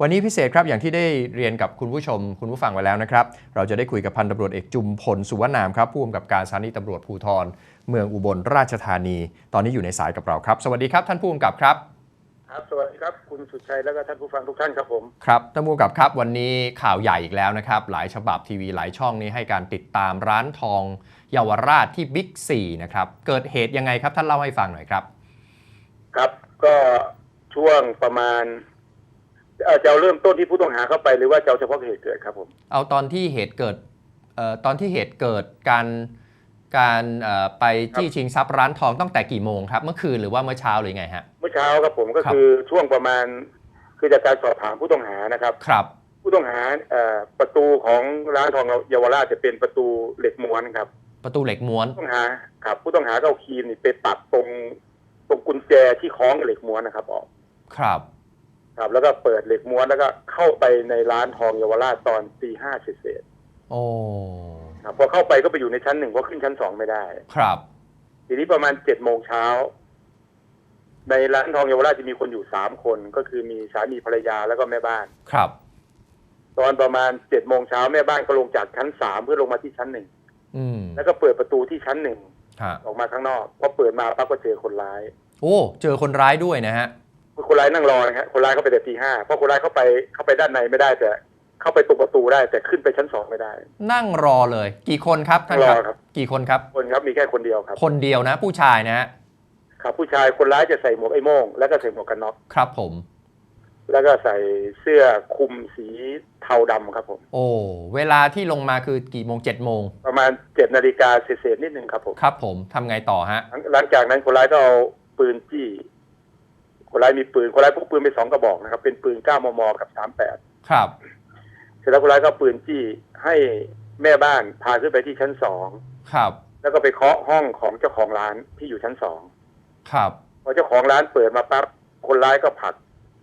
วันนี้พิเศษครับอย่างที่ได้เรียนกับคุณผู้ชม คุณผู้ฟังไว้แล้วนะครับ เราจะได้คุยกับพันตำรวจเอกจุมพลสุวรรณนามครับผู้กำกับการสถานีตำรวจภูธรเมืองอุบลราชธานี ตอนนี้อยู่ในสายกับเราครับ สวัสดีครับท่านผู้กำกับครับ ครับสวัสดีครับคุณสุดชัยแล้วก็ท่านผู้ฟังทุกท่านครับผมครับท่านผู้กำกับครับ วันนี้ข่าวใหญ่อีกแล้วนะครับ หลายฉบับทีวีหลายช่องนี้ให้การติดตามร้านทองเยาวราชที่บิ๊กซีนะครับเกิดเหตุยังไงครับท่านเล่าให้ฟังหน่อยครับ ครับก็ช่วงประมาณเอ่อ จะเอาเริ่มต้นที่ผู้ต้องหาเข้าไปหรือว่าจะเอาเฉพาะเหตุเกิดครับผมเอาตอนที่เหตุเกิดเอ่อตอนที่เหตุเกิดการการเอ่อไปจี้ชิงทรัพย์ร้านทองตั้งแต่กี่โมงครับ เมื่อคืนหรือว่าเมื่อเช้าหรือไงฮะ เมื่อเช้าครับผมก็ครับ คือช่วงประมาณ คือจากการสอบถามผู้ต้องหานะครับ ครับผู้ต้องหาเอ่อประตูของร้านทองเยาวราชจะเป็นประตูเหล็กม้วนครับ ประตูเหล็กม้วน ผู้ต้องหาครับผู้ต้องหาก็เอาครีมนี่ไปตัดตรงตรงกุญแจที่คล้องกับเหล็กม้วนนะครับออก ครับ ครับ แล้วก็เปิดเหล็กม้วนแล้วก็เข้าไปในร้านทองเยาวราชตอนตีห้าเศษโอ้ๆครับพอเข้าไปก็ไปอยู่ในชั้นหนึ่งเพราะขึ้นชั้นสองไม่ได้ ครับ ทีนี้ประมาณเจ็ดโมงเช้า ในร้านทองเยาวราชจะมีคนอยู่สามคนก็คือมีสามีภรรยาแล้วก็แม่บ้าน ครับ ตอนประมาณเจ็ดโมงเช้าแม่บ้านก็ลงจากชั้นสามเพื่อลงมาที่ชั้นหนึ่งอืมแล้วก็เปิดประตูที่ชั้นหนึ่งฮะออกมาข้างนอกพอเปิดมาปั๊บก็เจอคนร้าย โอ้ เจอคนร้ายด้วยนะฮะ คนร้ายนั่งรอนะฮะคนร้ายเข้าไปแต่ตีห้าเพราะคนร้ายเข้าไปเข้าไปด้านในไม่ได้แต่เข้าไปตรงประตูได้ แต่ขึ้นไปชั้นสองไม่ได้ นั่งรอเลย กี่คนครับท่านครรัอบครับ กี่คนครับ คนครับมีแค่คนเดียวครับ คนเดียวนะ ผู้ชายนะฮะครับ ผู้ชายคนร้ายจะใส่หมวกไอ้โม่งแล้วก็ใส่หมวกกันน็อกครับผม แล้วก็ใส่เสื้อคลุมสีเทาดำครับผม โอ้เวลาที่ลงมาคือกี่โมงเจ็ดโมงประมาณเจ็ดนาฬิกาเศษๆนิดนึงครับผมครับผมทำไงต่อฮะ หลังหลังจากนั้นคนร้ายก็เอาปืนจี้ คนร้ายมีปืนคนร้ายพกปืนไปสองกระบอกนะครับ เป็นปืนเก้ามมกับสามแปดครับเสร็จแล้วคนร้ายก็เอาปืนจี้ให้แม่บ้านพาขึ้นไปที่ชั้นสองครับ แล้วก็ไปเคาะห้องของเจ้าของร้านที่อยู่ชั้นสองครับพอเจ้าของร้านเปิดมาปั๊บคนร้ายก็ผลัก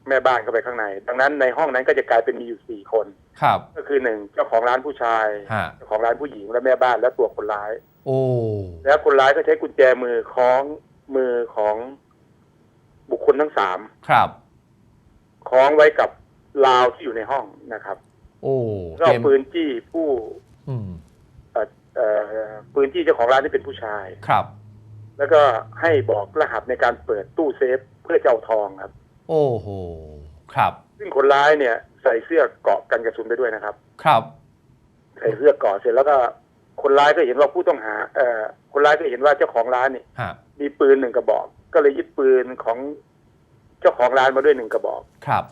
แม่บ้านเข้าไปข้างใน ดังนั้นในห้องนั้นก็จะกลายเป็นมีอยู่สี่คน ครับ ก็คือหนึ่งเจ้าของร้านผู้ชาย ฮะ เจ้าของร้านผู้หญิงและแม่บ้านและตัวคนร้าย โอ้ แล้วคนร้ายก็ใช้กุญแจมือคล้องมือของบุ คคลทั้งสามครับคล้องไว้กับราวที่อยู่ในห้องนะครับ โอ้ก็เกเอามปืนจี้ผู้อืมเอ่อเอ่อปืนจี้เจ้าของร้านที่เป็นผู้ชาย ครับ แล้วก็ให้บอกรหัสในการเปิดตู้เซฟเพื่อจะเอาทองครับ โอ้โห ครับ ซึ่งคนร้ายเนี่ย ใส่เสื้อเกราะกันกระสุนไปด้วยนะครับ ครับ ใส่เสื้อเกราะเสร็จแล้วก็คนร้ายก็เห็นว่าผู้ต้องหาเอ่อคนร้ายก็เห็นว่าเจ้าของร้านเนี่ยฮะ มีปืนหนึ่งกระบอก ก็เลยยึดปืนของ เจ้าของร้านมาด้วยหนึ่งกระบอก ครับ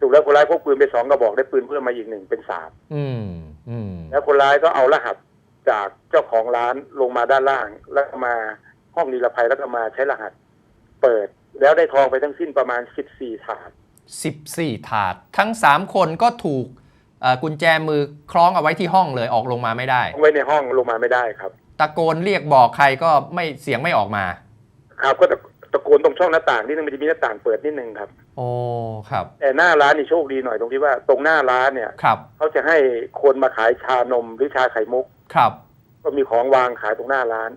ถูกแล้วคนร้ายพกปืนไปสองกระบอกได้ปืนเพิ่มมาอีกหนึ่งเป็นสามอืมอืมแล้วคนร้ายก็เอารหัสจากเจ้าของร้านลงมาด้านล่าง แล้วก็มาห้องนิรภัยแล้วก็มาใช้รหัส เปิดแล้วได้ทองไปทั้งสิ้นประมาณสิบสี่ถาดสิบสี่ถาด ทั้งสามคนก็ถูกเอ่อกุญแจมือคล้องเอาไว้ที่ห้องเลยออกลงมาไม่ได้ไว้ในห้องลงมาไม่ได้ครับ ตะโกนเรียกบอกใครก็ไม่เสียงไม่ออกมา ครับก็ ตะตะโกนตรงช่องหน้าต่างนิดนึงมันจะมีหน้าต่างเปิดนิดนึงครับโอ้ครับ แต่หน้าร้านนี่โชคดีหน่อยตรงที่ว่า ตรงหน้าร้านเนี่ยครับเขาจะให้คนมาขายชานมหรือชาไข่มุกครับ ก็มีของวางขายตรงหน้าร้าน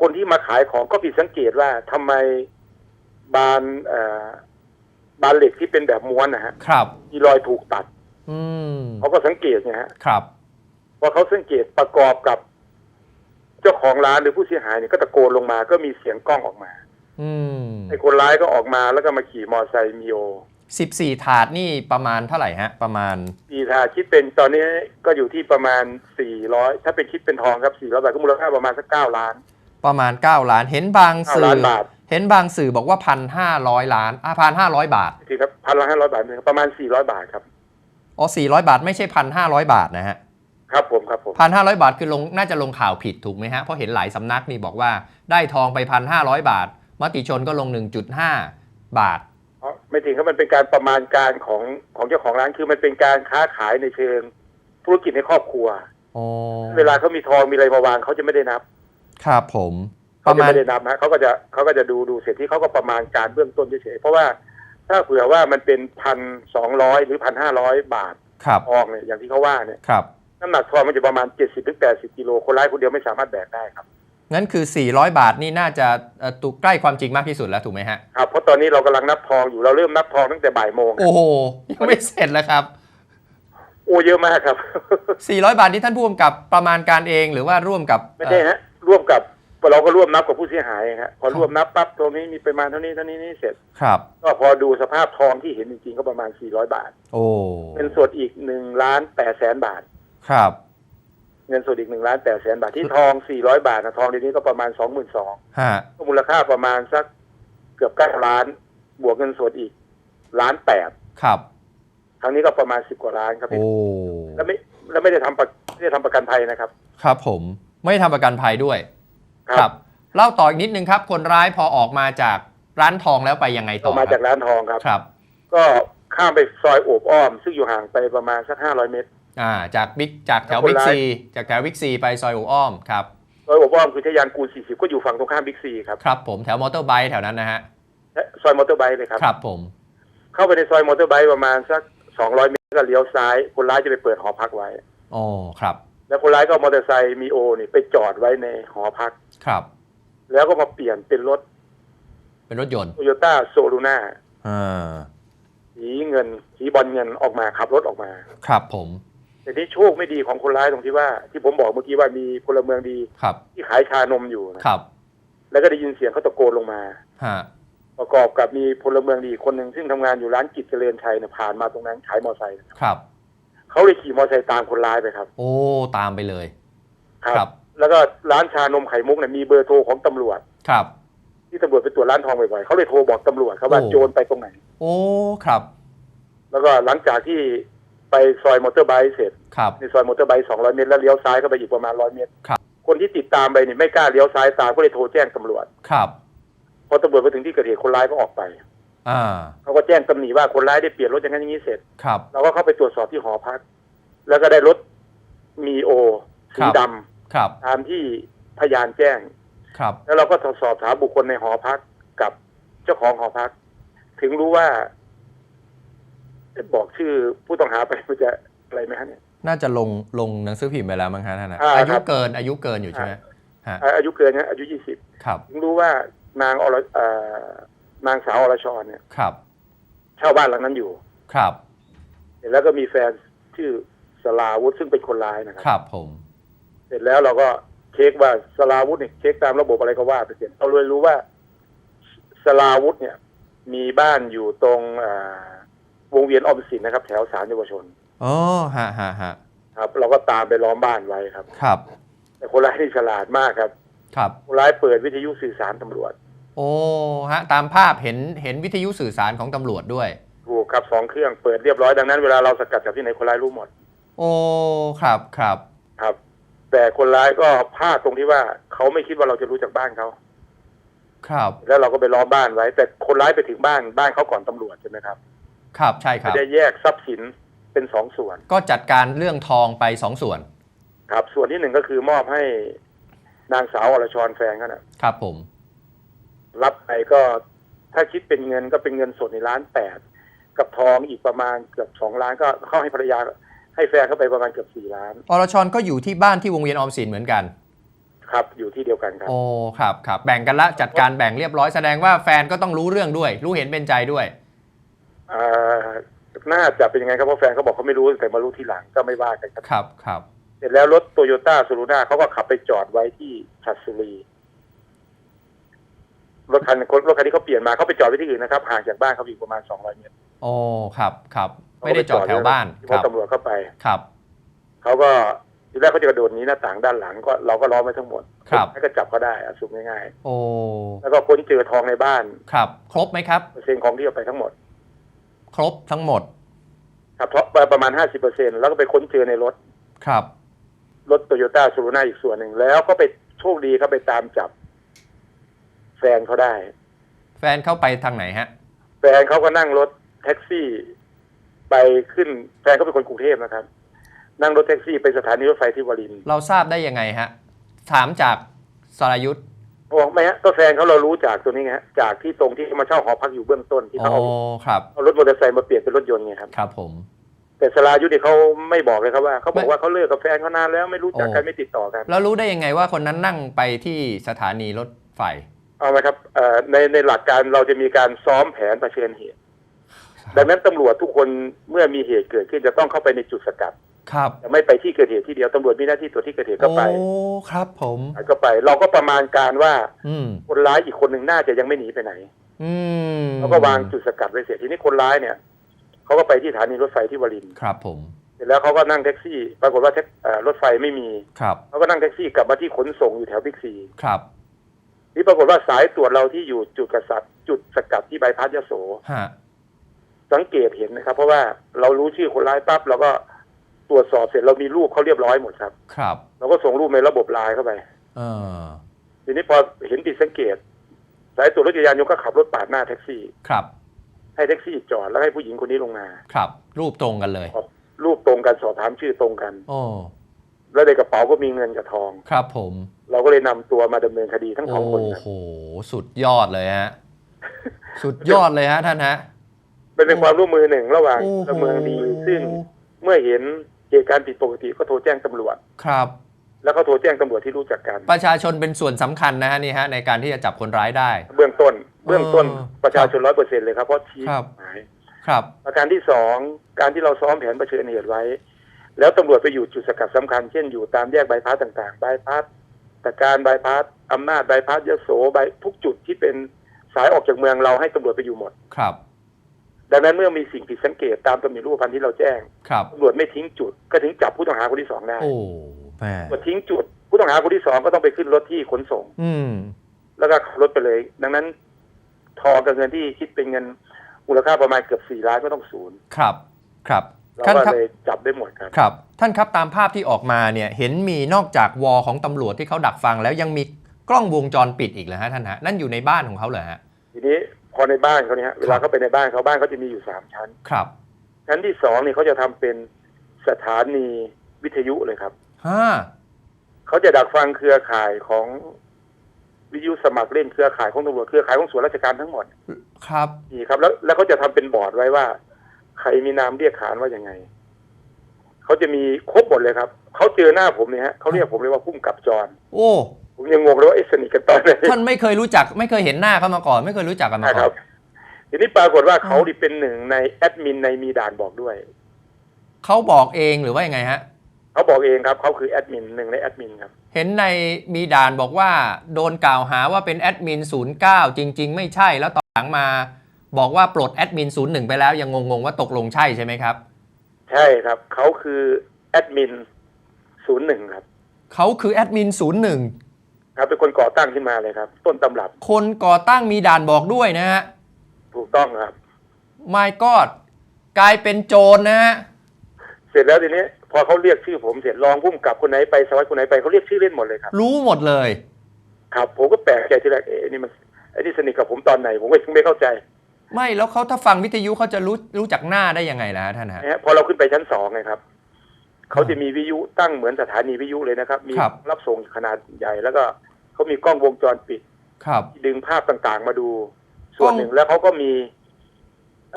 คนที่มาขายของก็ผิดสังเกตว่าทำไมบานเอ่อบานเหล็กที่เป็นแบบม้วนนะฮะครับมีรอยถูกตัด อืมเขาก็สังเกตเนี่ยฮะครับพอเขาสังเกตประกอบกับ เจ้าของร้านหรือผู้เสียหายเนี่ยก็ตะโกนลงมา ก็มีเสียงกล้องออกมาอืม ไอ้คนร้ายก็ออกมาแล้วก็มาขี่มอเตอร์ไซค์มีโอสิบสี่ถาดนี่ประมาณเท่าไหร่ฮะ ประมาณปีทาคิดเป็นตอนนี้ก็อยู่ที่ประมาณสี่ร้อยถ้าเป็นคิดเป็นทองครับสี่ร้อยบาทก็มูลค่าประมาณสักเก้าล้าน ประมาณ9ล้านเห็นบางเก้าสื่อล้านบาทเห็นบางสื่อบอกว่าพันห้าร้อยล้านอะพันห้าร้อยบาททีครับพันละห้าร้อยบาทประมาณสี่ร้อยบาทครับอ๋อสี่ร้อยบาทไม่ใช่พันห้าร้อยบาทนะฮะครับผมครับผมพันห้าร้อยบาทคือลงน่าจะลงข่าวผิดถูกไหมฮะเพราะเห็นหลายสำนักนี่บอกว่าได้ทองไปพันห้าร้อยบาท มติชนก็ลง 1.5 บาทอ๋อไม่จริงครับมันเป็นการประมาณการของของเจ้าของร้านคือมันเป็นการค้าขายในเชิงธุรกิจในครอบครัวอ๋อเวลาเขามีทองมีอะไรมาวางเขาจะไม่ได้นับ ครับผมปเขาระจะมาณไม่ได้นับนะเขาก็จะเขาก็จะดูดูเสร็จที่เขาก็ประมาณการเบื้องต้นเฉยๆเพราะว่าถ้าเผื่อว่ามันเป็นพันสองร้อยหรือพันห้าร้อยบาทครับทองเนี่ยอย่างที่เขาว่าเนี่ยครับน้ำหนักทองมันจะประมาณเจ็ดสิบถึงแปดสิบกิโลคนร้ายคนเดียวไม่สามารถแบกได้ครับ งั้นคือ 400 บาทนี่น่าจะเอ่อตุใกล้ความจริงมากที่สุดแล้วถูกไหมฮะครับเพราะตอนนี้เรากำลังนับทองอยู่เราเริ่มนับทองตั้งแต่บ่ายโมงโอ้โหยังไม่เสร็จแล้วครับโอ้เยอะมากครับ 400 บาทที่ท่านผู้กำกับประมาณการเองหรือว่าร่วมกับไม่ใช่ฮะร่วมกับเราก็ร่วมนับกับผู้เสียหายครับพอร่วมนับปั๊บตรงนี้มีประมาณเท่านี้เท่านี้นี่เสร็จครับ ก็พอดูสภาพทองที่เห็นจริงๆก็ประมาณ 400 บาท โอ้เงินสดอีก1ล้าน8แสนบาทครับ เงินสดอีก1ล้าน8แสนบาทที่ทอง400บาทนะทองเดี๋ยวนี้ก็ประมาณ22,000ฮะก็มูลค่าประมาณสักเกือบ9ล้าน บวกเงินสดอีกล้านแปดครับครั้งนี้ก็ประมาณ10กว่าล้านครับโอ้แล้วไม่แล้วไม่ได้ทำประไม่ได้ทำประกันภัยนะครับ ครับผมไม่ทำประกันภัยด้วย ครับเล่าต่ออีกนิดนึงครับ คนร้ายพอออกมาจากร้านทองแล้วไปยังไงอต่ออกมาจากครับร้านทองครับครับ ก็ข้ามไปซอยโอบอ้อม ซึ่งอยู่ห่างไปประมาณสัก500เมตร อ่าจากบิ๊กจากแถวแล้วคนบิ๊กร้ายซีจากแถวบิ๊กซีไปซอยโออ้อมครับซอยโอบอ้อมคือทะยานกูล40 ก็อยู่ฝั่งตรงข้ามบิ๊กซีครับครับผมแถวมอเตอร์ไบค์แถวนั้นนะฮะและซอยมอเตอร์ไบค์เลยครับครับผม เข้าไปในซอยมอเตอร์ไบค์ประมาณสัก 200 เมตรก็เลี้ยวซ้าย คนร้ายจะไปเปิดหอพักไว้อ๋อครับ แล้วคนร้ายก็เอามอเตอร์ไซค์มีโอนี่ไปจอดไว้ในหอพักครับ แล้วก็มาเปลี่ยนเป็นรถ เป็นรถยนต์โตโยต้าโซลูน่าอ่าสีเงินสีบอลเงินออกมาขับรถออกมา ครับผม แต่ที่โชคไม่ดีของคนร้ายตรงที่ว่า ที่ผมบอกเมื่อกี้ว่ามีพลเมืองดีครับ ที่ขายชานมอยู่นะครับ แล้วก็ได้ยินเสียงเขาตะโกนลงมาฮะประกอบกับมีพลเมืองดีคนหนึ่งซึ่งทำงานอยู่ร้านกิจเจริญชัยเนี่ยผ่านมาตรงนั้นขายมอเตอร์ไซค์นะครับครับเขาเลยขี่มอเตอร์ไซค์ตามคนร้ายไปครับ โอ้ตามไปเลย ครับ แล้วก็ร้านชานมไข่มุกเนี่ยมีเบอร์โทรของตำรวจครับ ที่ตำรวจไปตรวจร้านทองบ่อยๆเขาเลยโทรบอกตำรวจครับว่าโอ้โจรไปตรงไหน โอ้ครับ แล้วก็หลังจากที่ ไปซอยมอเตอร์ไบค์เสร็จครับในซอยมอเตอร์ไบค์200เมตรแล้วเลี้ยวซ้ายเข้าไปอีกประมาณ100เมตรครับคนที่ติดตามไปเนี่ยไม่กล้าเลี้ยวซ้ายตามก็เลยโทรแจ้งตำรวจครับพอตำรวจไปถึงที่เกิดเหตุคนร้ายก็ออกไปอ่าเขาก็แจ้งตำหนิว่าคนร้ายได้เปลี่ยนรถอย่างนั้นอย่างนี้เสร็จครับเราก็เข้าไปตรวจสอบที่หอพัก แล้วก็ได้รถมีโอสีครับดำครับตามที่พยานแจ้งครับ แล้วเราก็สอบถามบุคคลในหอพักกับเจ้าของหอพัก ถึงรู้ว่าจะ บอกชื่อผู้ต้องหาไปมันจะอะไรไหมฮะเนี่ย น่าจะลงลงหนังสือพิมพ์ไปแล้วมั้งฮะท่านนะอ่าอายุครับ เกินอายุเกินอยู่ใช่ไหมฮะอ่าอายุเกินนะอายุยี่สิบครับถึงรู้ว่านางอรเอ่อนางสาวอรชรเนี่ยครับเช่าบ้านหลังนั้นอยู่ ครับเสร็จแล้วก็มีแฟนชื่อสลาวุธซึ่งเป็นคนร้ายนะคครับรับผม เสร็จแล้วเราก็เช็คว่าสลาวุธเนี่ยเช็คตามระบบอะไรก็ว่าไปเสร็จเราเลยรู้ว่าสลาวุธเนี่ย มีบ้านอยู่ตรงอ่า วงเวียนออมสินนะครับ แถวสามเยาวชนอ๋อฮะฮะฮะครับ เราก็ตามไปล้อมบ้านไว้ครับ ครับ แต่คนร้ายนี่ฉลาดมากครับ ครับคนร้ายเปิดวิทยุสื่อสารตำรวจ โอ้ฮะ ตามภาพเห็นเห็นวิทยุสื่อสารของตำรวจด้วยถูกครับสองเครื่องเปิดเรียบร้อยดังนั้นเวลาเราสกัดจับที่ไหนคนร้ายรู้หมด โอ้ครับครับครับ แต่คนร้ายก็พลาดตรงที่ว่าเขาไม่คิดว่าเราจะรู้จักบ้านเขาครับ แล้วเราก็ไปล้อมบ้านไว้ แต่คนร้ายไปถึงบ้านบ้านเขาก่อนตำรวจใช่ไหมครับ ครับใช่คจะรับได้แยกทรัพย์สินเป็นสองส่วน ก็จัดการเรื่องทองไปสองส่วน ครับ ส่วนที่หนึ่งก็คือมอบให้นางสาวอรชรแฟนเขานะครับผม รับไปก็ถ้าคิดเป็นเงินก็เป็นเงินสดในล้านแปดกับทองอีกประมาณเกือบสองล้านก็เข้าให้ภรรยาให้แฟนเข้าไปประมาณเกือบสี่ล้าน อรชรก็อยู่ที่บ้านที่วงเวียนออมสินเหมือนกัน ครับ อยู่ที่เดียวกันครับ โอ้ครับครับแบ่งกันละจัดการแบ่งเรียบร้อยแสดงว่าแฟนก็ต้องรู้เรื่องด้วย รู้เห็นเป็นใจด้วยอ่า น่าจะเป็นยังไงครับเพราะแฟนเขาบอกเขาไม่รู้แต่มารู้ทีหลังก็ไม่ว่ากันครับครับครับเสร็จแล้วรถโตโยต้าซูรุน่าเขาก็ขับไปจอดไว้ที่ชัดสุรีรถคันรถคันที่เขาเปลี่ยนมาเขาไปจอดไว้ที่อื่นนะครับห่างจากบ้านเขาอยู่ประมาณ200เมตรโอ้ครับครับไม่ได้จอดแถวบ้านที่คพอรับตำรวจเข้าไปครับเขาก็ทีแรกเขาจะกระโดดหนี้หน้าต่างด้านหลังก็เราก็ล้อมไว้ทั้งหมดครับแล้วก็จับเขาได้อะสุกง่ายโอ้ๆแล้วก็ค้นเจอทองในบ้านครับ ครบไหมครับเปอร์เซ็นต์ของที่เอาไปทั้งหมด ครบทั้งหมด ครับเพราะประมาณ50เปอร์เซ็นแล้วก็ไปค้นเจอในรถ ครับ รถโตโยต้าซูรุน่าอีกส่วนหนึ่งแล้วก็ไปโชคดีเขาไปตามจับ แฟนเขาได้ แฟนเข้าไปทางไหนฮะ แฟนเขาก็นั่งรถแท็กซี่ ไปขึ้นแฟนเขาเป็นคนกรุงเทพนะครับ นั่งรถแท็กซี่ไปสถานีรถไฟที่วรินทร์เราทราบได้ยังไงฮะ ถามจากสรยุทธ์ บอกไม่ฮะก็แฟนเขาเรารู้จากตัวนี้ไงฮะจากที่ตรงที่เขามาเช่าหอพักอยู่เบื้องต้นที่อ๋อเขาเอาครับเอารถมอเตอร์ไซค์มาเปลี่ยนเป็นรถยนต์ไงครับครับ ผมพแต่สลายุทธเนี่ยเขาไม่บอกเลยครับว่าเขาบอกไม่ว่าเขาเลิกกับแฟนเขานานแล้วไม่รู้จักกันโอ้ไม่ติดต่อกัน แล้วรู้ได้ยังไงว่าคนนั้นนั่งไปที่สถานีรถไฟเอาไหมครับเอ่อในในหลักการเราจะมีการซ้อมแผนเผชิญเหตุดังนั้นตำรวจทุกคนเมื่อมีเหตุเกิดขึ้นจะต้องเข้าไปในจุดสกัด ครับจะไม่ไปที่เกิดเหตุที่เดียวตำรวจมีหน้าที่ตรวจที่เกิดเหตุก็โอ้ไปครับผมก็ไป เราก็ประมาณการว่าอืมคนร้ายอีกคนหนึ่งน่าจะยังไม่หนีไปไหนอืมเขาก็วางจุดสกัดไว้เสร็จทีนี้คนร้ายเนี่ยเขาก็ไปที่สถานีรถไฟที่วรินทร์ครับผมเสร็จแล้วเขาก็นั่งแท็กซี่ ปรากฏว่าแท็กเอ่อรถไฟไม่มีครับเขาก็นั่งแท็กซี่กลับมาที่ขนส่งอยู่แถวบิ๊กซีครับนี่ปรากฏว่าสายตรวจเราที่อยู่จุดกษัตริย์จุดสกัดที่ใบพัดยโสฮะสังเกตเห็นนะครับ เพราะว่าเรารู้ชื่อคนร้ายปั๊บเราก็ ตรวจสอบเสร็จเรามีรูปเขาเรียบร้อยหมดครับ ครับ เราก็ส่งรูปในระบบไลน์เข้าไป เออ ทีนี้พอเห็นผิดสังเกตสายตรวจรถจักรยานยนต์ก็ขับรถปาดหน้าแท็กซี่ ครับ ให้แท็กซี่จอดแล้วให้ผู้หญิงคนนี้ลงมาครับ รูปตรงกันเลยรูปตรงกันสอบถามชื่อตรงกัน โอ้ แล้วในกระเป๋าก็มีเงินกับทอง ครับผม เราก็เลยนำตัวมาดำเนินคดีทั้งสองโอ้คนครับโห สุดยอดเลยฮะ สุดยอดเลยฮะท่านฮะเป็นเป็นความร่วมมือหนึ่งระหว่างโอ้โห พลเมืองดีซึ่งเมื่อเห็น เหตุการณ์ผิดปกติก็โทรแจ้งตำรวจ ครับ แล้วก็โทรแจ้งตำรวจที่รู้จักกันประชาชนเป็นส่วนสำคัญนะฮะนี่ฮะในการที่จะจับคนร้ายได้ เบื้องต้น เบื้องต้นเออประชาชนร้อยเปอร์เซ็นเลยครับเพราะชี้ครับ หมาย ครับ ประการที่สองการที่เราซ้อมแผนเผชิญเหตุไว้ แล้วตำรวจไปอยู่จุดสกัดสำคัญ เช่นอยู่ตามแยกบายพาสต่างๆบายพาสตะการบายพาสอำนาจบายพาสยโสบายทุกจุดที่เป็นสายออกจากเมืองเราให้ตำรวจไปอยู่หมด ครับ ดังนั้นเมื่อมีสิ่งผิดสังเกตตามตำหนิรูปพันธ์ที่เราแจ้งครับตำรวจไม่ทิ้งจุด ก็ถึงจับผู้ต้องหาคนที่สองได้โอ้แหมตำรวจทิ้งจุด ผู้ต้องหาคนที่สองก็ต้องไปขึ้นรถที่ขนส่ง อืมแล้วก็ขับรถไปเลย ดังนั้น ทองกับเงินที่คิดเป็นเงินมูลค่าประมาณเกือบสี่ล้านก็ต้องศูนย์ครับ ครับเราท่านก็ครับเลยจับได้หมดครับ ครับ ท่านครับตามภาพที่ออกมาเนี่ยเห็นมีนอกจากวอของตำรวจที่เขาดักฟังแล้วยังมีกล้องวงจรปิดอีกเหรอฮะท่านฮะนั่นอยู่ในบ้านของเขาเหรอฮะ ทีนี้ พอในบ้านเขาเนี่ยฮะเวลาเขาไปในบ้านเขาบ้านเขาจะมีอยู่สามชั้น ครับ ชั้นที่สองเนี่ยเขาจะทำเป็นสถานีวิทยุเลยครับห้าเขาจะดักฟังเครือข่ายของวิทยุสมัครเล่นเครือข่ายของตำรวจเครือข่ายของส่วนราชการทั้งหมด ครับนี่ครับ แล้วแล้วเขาจะทำเป็นบอร์ดไว้ว่า ใครมีนามเรียกขานว่ายังไงเขาจะมีครบหมดเลยครับเขาเจอหน้าผมเนี่ยฮะเขาเรียกผมเลยว่าพุ่มกับจร โอ้ผม ยังงงเลยว่าเอ๊ะสนิทกันตอนไหนท่านไม่เคยรู้จัก ไม่เคยเห็นหน้าเขามาก่อน ไม่เคยรู้จักกันมาใช่ก่คอรันบ ทีนี้ปรากฏว่าอ่าเขาดิเป็นหนึ่งในแอดมินในมีด่านบอกด้วย เขาบอกเองหรือว่ายังไงฮะ เขาบอกเองครับเขาคือแอดมินหนึ่งในแอดมินครับ เห็นในมีด่านบอกว่า โดนกล่าวหาว่าเป็นแอดมิน09 จริง ๆ ไม่ใช่แล้วตอนหลังมาบอกว่าปลดแอดมิน01 ไปแล้วยังงงๆว่าตกลงใช่ใช่ไหมครับใช่ครับเขาคือแอดมินศูนย์หนึ่งครับ เขาคือแอดมิน ครับเป็นคนก่อตั้งขึ้นมาเลยครับ ต้นตำรับ01คนก่อตั้งมีด่านบอกด้วยนะฮะ ถูกต้องครับไม่กอดกลายเป็นโจรนะฮะ เสร็จแล้วทีนี้ พอเขาเรียกชื่อผมเสร็จรองพุ่มกับคนไหนไปสวัสดิ์คนไหนไปเขาเรียกชื่อเล่นหมดเลยครับ รู้หมดเลย ครับผมก็แปลกใจทีแรกเอ๊ะนี่มันไอ้นี่สนิทกับผมตอนไหน ผมก็ยังไม่เข้าใจไม่แล้วเขาถ้าฟังวิทยุเขาจะรู้รู้จักหน้าได้ยังไงล่ะฮะท่านฮะนะฮะพอเราขึ้นไปชั้นสองไงครับ เขาจะมีวิทยุตั้งเหมือนสถานีวิทยุเลยนะครับ มีครับรับส่งขนาดใหญ่ แล้วก็เขามีกล้องวงจรปิด ครับ ดึงภาพต่างๆมาดู ส่วนหนึ่งแล้วเขาก็มี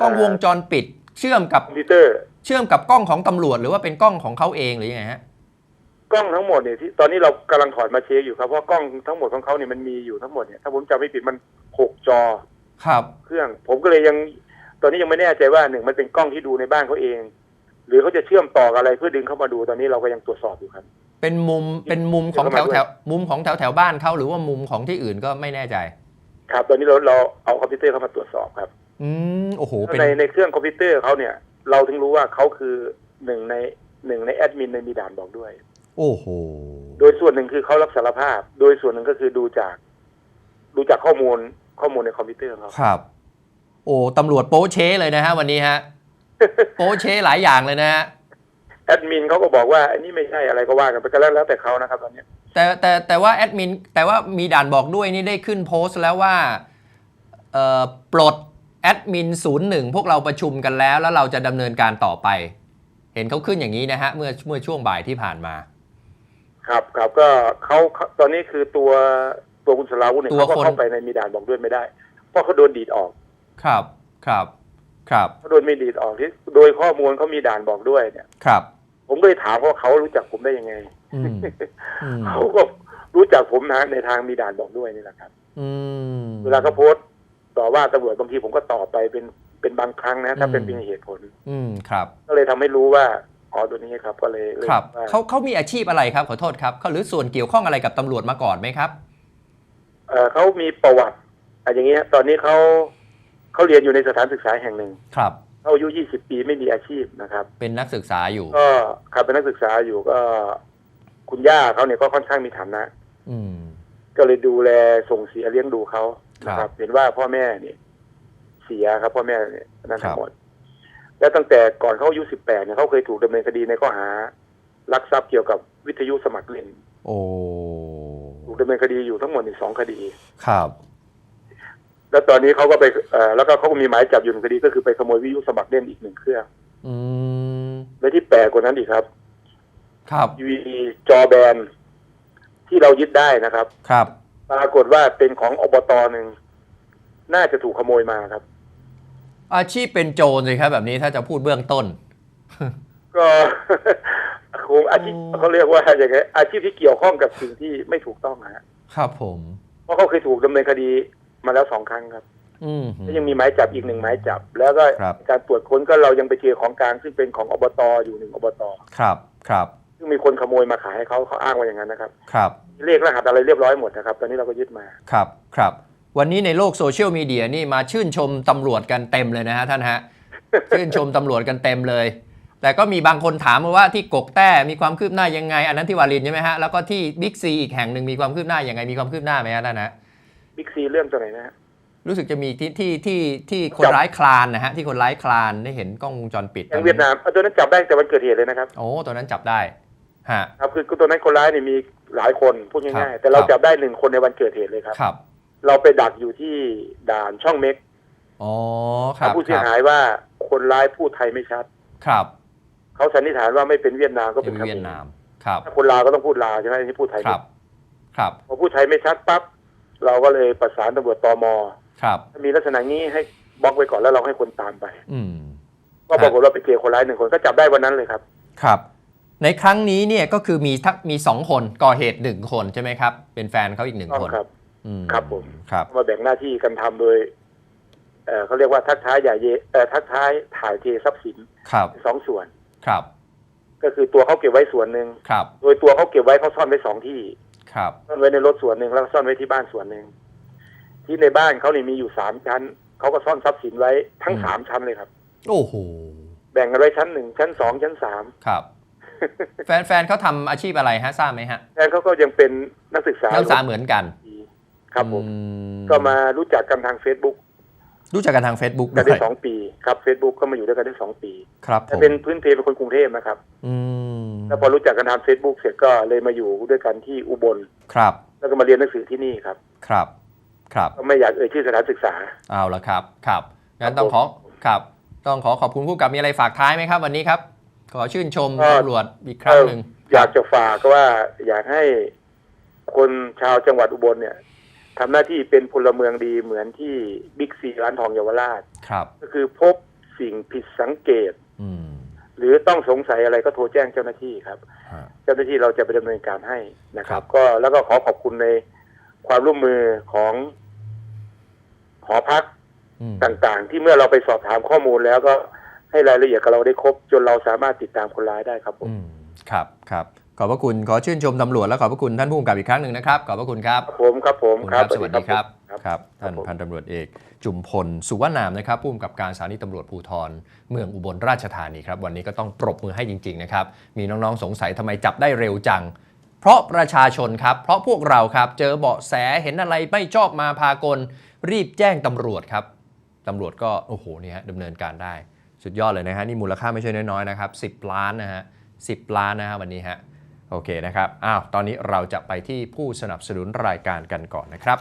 กล้องวงจรปิด เชื่อมกับคอมพิวเตอร์ เชื่อมกับกล้องของตำรวจ หรือว่าเป็นกล้องของเขาเองหรือยังไงฮะกล้องทั้งหมดเนี่ยที่ตอนนี้เรากำลังถอดมาเช็คอยู่ครับเพราะกล้องทั้งหมดของเขาเนี่ยมันมีอยู่ทั้งหมดเนี่ยถ้าผมจำไม่ผิดมันหกจอ ครับ เครื่องผมก็เลยยัง ตอนนี้ยังไม่แน่ใจว่าหนึ่งมันเป็นกล้องที่ดูในบ้านเขาเอง หรือเขาจะเชื่อมต่อกับอะไรเพื่อดึงเข้ามาดูตอนนี้เราก็ยังตรวจสอบอยู่ครับ เป็นมุมเป็นมุมของแถวเข้ามาด้วยแถวมุมของแถวแถวบ้านเขาหรือว่ามุมของที่อื่นก็ไม่แน่ใจ ครับ ตอนนี้เราเราเอาคอมพิวเตอร์เข้ามาตรวจสอบครับ อืมโอ้โหเป็นในในเครื่องคอมพิวเตอร์เขาเนี่ย เราถึงรู้ว่าเขาคือหนึ่งในหนึ่งในแอดมินในมีด่านบอกด้วย โอ้โหโดยส่วนหนึ่งคือเขารับสารภาพ โดยส่วนหนึ่งก็คือดูจาก ดูจากข้อมูลข้อมูลในคอมพิวเตอร์เขาครับ โอ้ตำรวจโป๊ะเช๊เลยนะฮะวันนี้ฮะ โป๊ะเช๊หลายอย่างเลยนะฮะแอดมินเขาก็บอกว่าอันนี้ไม่ใช่อะไรก็ว่ากันไปก็แล้วแล้วแต่เขานะครับตอนเนี้ยแต่แต่แต่ว่าแอดมินแต่ว่ามีด่านบอกด้วยนี่ได้ขึ้นโพสต์แล้วว่าเอ่อปลดแอดมิน01พวกเราประชุมกันแล้ว แล้วเราจะดำเนินการต่อไป เห็นเขาขึ้นอย่างนี้นะฮะเมื่อเมื่อช่วงบ่ายที่ผ่านมา ครับครับก็เขาเขาตอนนี้คือตัวตัวคุณสลาวุธเนี่ยตัวเขาก็คน เข้าไปในมีด่านบอกด้วยไม่ได้ เพราะเขาโดนดีดออก ครับครับ ครับเขาโดนมีดีดออกที่โดยข้อมูลเขามีด่านบอกด้วยเนี่ย ครับ ผมก็เลยถามว่าเขารู้จักผมได้ยังไงอืมอืมเขาก็รู้จักผมนะในทางมีด่านบอกด้วยนี่แหละครับ อืม เวลาเขาโพสต์ต่อว่าตำรวจบางทีผมก็ตอบไปเป็นเป็นบางครั้งนะ ถ้าเป็นอืม เป็นเหตุผล อืมครับ ก็เลยทำให้รู้ว่าอ๋อตัวนี้ครับก็เลยเลยครับว่าเขาเขามีอาชีพอะไรครับขอโทษครับเขาหรือส่วนเกี่ยวข้องอะไรกับตำรวจมาก่อนไหมครับ เอ่อเขามีประวัติอะอย่างเงี้ยตอนนี้เขา เขาเรียนอยู่ในสถานศึกษาแห่งหนึ่งครับ เขาอายุ 20 ปีไม่มีอาชีพนะครับ เป็นนักศึกษาอยู่ ก็ครับเป็นนักศึกษาอยู่ก็ คุณย่าเขาเนี่ยก็ค่อนข้างมีฐานะ อืม ก็เลยดูแลส่งเสียเลี้ยงดูเขานะคครัรับบเห็นว่าพ่อแม่เนี่ยเสียครับพ่อแม่เนี่ยนั่นครัทั้บงหมด แล้วตั้งแต่ก่อนเขาอายุ 18เนี่ยเขาเคยถูกดำเนินคดีในข้อหารักทรัพย์เกี่ยวกับวิทยุสมัครเล่นโอ้ ถูกดำเนินคดีอยู่ทั้งหมดในสองคดี ครับ แล้วตอนนี้เขาก็ไปเอ่อแล้วก็เขาก็มีหมายจับอยู่หนึ่งคดีก็คือไปขโมยวิทยุสมัครเล่นอีกหนึ่งเครื่องอืมและที่แปลกกว่านั้นอีกครับครับทีวีจอแบนที่เรายึดได้นะครับ ครับ ปรากฏว่าเป็นของอบตหนึ่งน่าจะถูกขโมยมาครับ อาชีพเป็นโจรสิครับ แบบนี้ถ้าจะพูดเบื้องต้น ก็ คงอาชีพอืมเขาเรียกว่าอย่างไงอาชีพที่เกี่ยวข้องกับสิ่งที่ไม่ถูกต้องนะฮะครับผม เพราะเขาเคยถูกดำเนินคดี มาแล้วสองครั้งครับอืมแล้วยังมีหมายจับอีกหนึ่งหมายจับ แล้วก็ครับ การตรวจค้นก็เรายังไปเจอของกลางซึ่งเป็นของอบตอยู่หนึ่งอบตครับครับซึ่งมีคนขโมยมาขายให้เขาเขาอ้างว่าอย่างนั้นนะครับครับเลขรหัสอะไรเรียบร้อยหมดนะครับ ตอนนี้เราก็ยึดมา ครับครับ วันนี้ในโลกโซเชียลมีเดียนี่มาชื่นชมตำรวจกันเต็มเลยนะฮะท่านฮะ ชื่นชมตำรวจกันเต็มเลย แต่ก็มีบางคนถามมาว่าที่กกแต้มีความคืบหน้ายังไง อันนั้นที่วารินใช่ไหมฮะแล้วก็ที่บิ๊กซีอีกแห่งหนึ่งมีความคืบหน้ายังไงมีความคืบหน้าไหมฮะท่านฮะ บิ๊กซีเรื่องตัวไหนนะฮะรู้สึกจะมีที่ที่ที่ที่คนจับร้ายคลานนะฮะที่คนร้ายคลานได้เห็นกล้องวงจรปิดอย่างเวียดนามเอาตัวนั้นจับได้แต่วันเกิดเหตุเลยนะครับโอ้ตัวนั้นจับได้ฮะครับคือตัวนั้นคนร้ายเนี่ยมีหลายคนพูดครัง่ายบๆแต่เราครับจับได้หนึ่งคนในวันเกิดเหตุเลยครับครับ เราไปดักอยู่ที่ด่านช่องเม็กอ๋อครับผู้เสีคยรับหายว่าคนร้ายพูดไทยไม่ชัด ครับเขาสันนิษฐานว่าไม่เป็นเวียดนามก็เป็เป็นนเขมเวียดรนาม ครับถ้าคนลาวก็ต้องพูดลาวใช่ไหมอันนี่พูดไทยครับ ครับพอพูดไทยไม่ชัดปั๊บ เราก็เลยประสานตำรวจตมครับ ถ้ามีลักษณะนี้ให้บล็อกไว้ก่อนแล้วเราให้คนตามไป อืม ก็ปรากฏว่าไปเจอคนร้ายหนึ่งคนก็จับได้วันนั้นเลยครับ ครับ ในครั้งนี้เนี่ยก็คือมีทักมีสองคนก่อเหตุหนึ่งคนใช่ไหมครับ เป็นแฟนเขาอีกหนึ่งต้องคนครับอืมครับผมครับ มาแบ่งหน้าที่กันทำโดยเอ่อเขาเรียกว่าทักท้ายอย่าเยเอ่อทักท้ายถ่ายเททรัพย์สินครับสองส่วนครับ ก็คือตัวเขาเก็บไว้ส่วนหนึ่งครับ โดยตัวเขาเก็บไว้เขาซ่อนไว้สองที่ ครับซ่อนไว้ในรถส่วนหนึ่งแล้วก็ซ่อนไว้ที่บ้านส่วนหนึ่งที่ในบ้านเขานี่มีอยู่สามชั้นเขาก็ซ่อนทรัพย์สินไว้ทั้งสามชั้นเลยครับ โอ้โหแบ่งกันไว้ชั้นหนึ่งชั้นสองชั้นสามครับ แฟนแฟนเขาทำอาชีพอะไรฮะทราบไหมฮะแทนเขาก็ยังเป็นนักศึกษานักศึกษาเหมือนกัน ครับผมอืก็มารู้จักกันทางเฟซบุ๊ก รู้จักกันทาง Facebook กันด้ได้วยสองปีครับเฟซบุ๊กก็มาอยู่ด้วยกันได้สองปี ครับผแต่มเป็นพื้นเพเป็นคนกรุงเทพนะครับ อืมแล้วพอรู้จักกันทางเฟซบุ๊กเสร็จก็เลยมาอยู่ด้วยกันที่อุบลครับ แล้วก็มาเรียนหนังสือที่นี่ครับ ครับ ครับก็ไม่อยากเอ่ยชื่อสถานศึกษาเอาละครับ ครับงั้นครับต้องขอผมครับ ต้องขอขอบคุณผู้กำกับมีอะไรฝากท้ายไหมครับ วันนี้ครับ ขอชื่นชมก็ตำรวจอีกครั้งหนึ่งอยากจะฝากว่าอยากให้คนชาวจังหวัดอุบลเนี่ย ทำหน้าที่เป็นพลเมืองดีเหมือนที่บิ๊กซีร้านทองเยาวราชครับ ก็คือพบสิ่งผิดสังเกตอืมหรือต้องสงสัยอะไรก็โทรแจ้งเจ้าหน้าที่ครับฮะเจ้าหน้าที่เราจะไปดำเนินการให้นะครัครับบก็แล้วก็ขอขอบคุณในความร่วมมือของหอพักอืมต่างๆ ที่เมื่อเราไปสอบถามข้อมูลแล้วก็ให้รายละเอียดกับเราได้ครบ จนเราสามารถติดตามคนร้ายได้ครับผมอืมครับครับ ขอบพระคุณขอชื่นชมตำรวจและขอบพระคุณท่านผู้กำกับอีกครั้งหนึ่งนะครับ ขอบพระคุณครับครับผมครับผมขอบคุณครับสวัสดีครับครับครับท่านครับผมพันตำรวจเอก จุมพล สุวรรณนามนะครับผู้กำกับการสถานีตำรวจภูธรเมืองอุบลราชธานีครับ วันนี้ก็ต้องปรบมือให้จริงๆนะครับ มีน้องๆสงสัยทำไมจับได้เร็วจัง เพราะประชาชนครับ เพราะพวกเราครับเจอเบาะแสเห็นอะไรไม่ชอบมาพากล รีบแจ้งตำรวจครับตำรวจก็โอ้โหนี่ฮะดำเนินการได้ สุดยอดเลยนะฮะนี่มูลค่าไม่ใช่น้อยๆนะครับ10 ล้านนะฮะ10 ล้านนะฮะวันนี้ฮะ โอเคนะครับ อ้าว ตอนนี้เราจะไปที่ผู้สนับสนุนรายการกันก่อนนะครับ